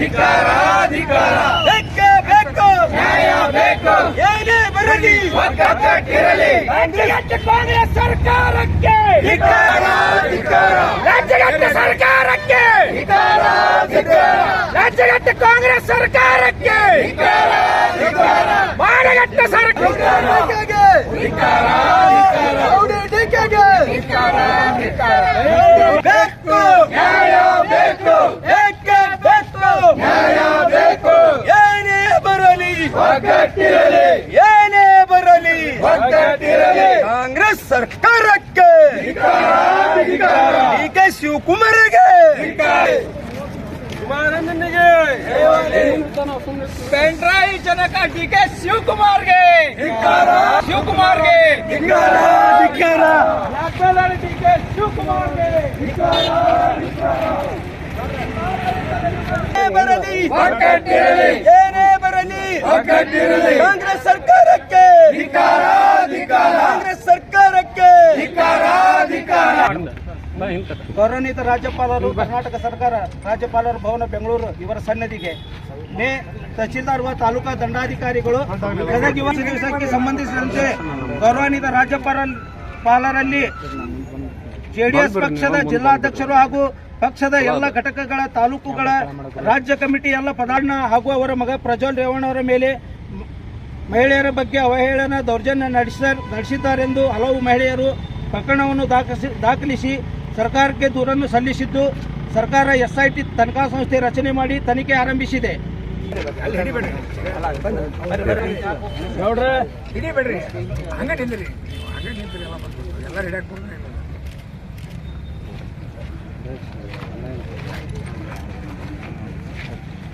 ಸರ್ಕಾರಕ್ಕೆ ಧಿಕಾರ ಧಿಕಾರ ಬೇಕೇ ಬೇಕು ನ್ಯಾಯ ಬೇಕು. ಏನೇ ಬರಲಿ. ಒಗ್ಗಟ್ಟಿರಲಿ ಕಾಂಗ್ರೆಸ್ ಸರ್ಕಾರಕ್ಕೆ. ಧಿಕಾರ ಧಿಕಾರ ರಾಜ್ಯಗಟ್ಟ ಸರ್ಕಾರಕ್ಕೆ. ಧಿಕಾರ ಧಿಕಾರ ರಾಜ್ಯಗಟ್ಟ ಕಾಂಗ್ರೆಸ್ ಸರ್ಕಾರಕ್ಕೆ. ಧಿಕಾರ ಧಿಕಾರ ಮಾಡಗಟ್ಟ ಸರ್ಕಾರ ಧಿಕಾರ ಬೇಕು ನ್ಯಾಯ ಬೇಕು ಬೇಕೇ ಬೇಕು ನ್ಯಾಯ ಬೇಕು ಏನೇ ಬರಲಿ ಒಗ್ಗಟ್ಟಿರಲಿ ಏನೇ ಬರಲಿ ಒಗ್ಗಟ್ಟಿರಲಿ ಕಾಂಗ್ರೆಸ್ ಸರ್ಕಾರಕ್ಕೆ ಧಿಕಾರ ಧಿಕಾರ ಡಿ ಕೆ ಶಿವಕುಮಾರ್ಗೆ ಧಿಕಾರ ಕುಮಾರಣ್ಣನಿಗೆ ಪೆನ್ಡ್ರೈವ್ ಜನಕ ಡಿ ಕೆ ಶಿವಕುಮಾರ್ಗೆ ಧಿಕಾರ ಶಿವಕುಮಾರ್ಗೆ ಧಿಕಾರ ಧಿಕಾರ ಡಿ ಕೆ ಶಿವಕುಮಾರ್ಗೆ ಏನೇ ಬರಲಿ ಒಗ್ಗಟ್ಟಿರಲಿ ಏನೇ ಬರಲಿ ಒಗ್ಗಟ್ಟಿರಲಿ ಕಾಂಗ್ರೆಸ್ ಸರ್ಕಾರಕ್ಕೆ. ಧಿಕಾರ ಧಿಕಾರ ಕಾಂಗ್ರೆಸ್ ಸರ್ಕಾರಕ್ಕೆ. ಧಿಕಾರ ಧಿಕಾರ ಗೌರವಾನ್ವಿತ ರಾಜ್ಯಪಾಲರು ಕರ್ನಾಟಕ ಸರ್ಕಾರ ರಾಜ್ಯಪಾಲರ ಭವನ ಬೆಂಗಳೂರು ಇವರ ಸನ್ನದಿಗೆ ಮೇ ತಹಶೀಲ್ದಾರ್ ವ ತಾಲೂಕಾ ದಂಡಾಧಿಕಾರಿಗಳು ಗದಗ ಯುವ ದಿವಸಕ್ಕೆ ಸಂಬಂಧಿಸಿದಂತೆ ಗೌರವಾನ್ವಿತ ರಾಜ್ಯಪಾಲ ಪಾಲರಲ್ಲಿ ಜೆಡಿಎಸ್ ಪಕ್ಷದ ಜಿಲ್ಲಾಧ್ಯಕ್ಷರು ಹಾಗೂ ಪಕ್ಷದ ಎಲ್ಲ ಘಟಕಗಳ ತಾಲೂಕುಗಳ ರಾಜ್ಯ ಕಮಿಟಿ ಎಲ್ಲ ಪದಾರ್ಣ ಹಾಗೂ ಅವರ ಮಗ ಪ್ರಜ್ವಲ್ ರೇವಣ್ಣ ಅವರ ಮೇಲೆ ಮಹಿಳೆಯರ ಬಗ್ಗೆ ಅವಹೇಳನ ದೌರ್ಜನ್ಯ ನಡೆಸ ನಡೆಸಿದ್ದಾರೆಂದು ಹಲವು ಮಹಿಳೆಯರು ಪ್ರಕರಣವನ್ನು ದಾಖಲಿಸಿ ದಾಖಲಿಸಿ ಸರ್ಕಾರಕ್ಕೆ ದೂರನ್ನು ಸಲ್ಲಿಸಿದ್ದು ಸರ್ಕಾರ ಎಸ್ಐಟಿ ತನಿಖಾ ಸಂಸ್ಥೆ ರಚನೆ ಮಾಡಿ ತನಿಖೆ ಆರಂಭಿಸಿದೆ. Saya.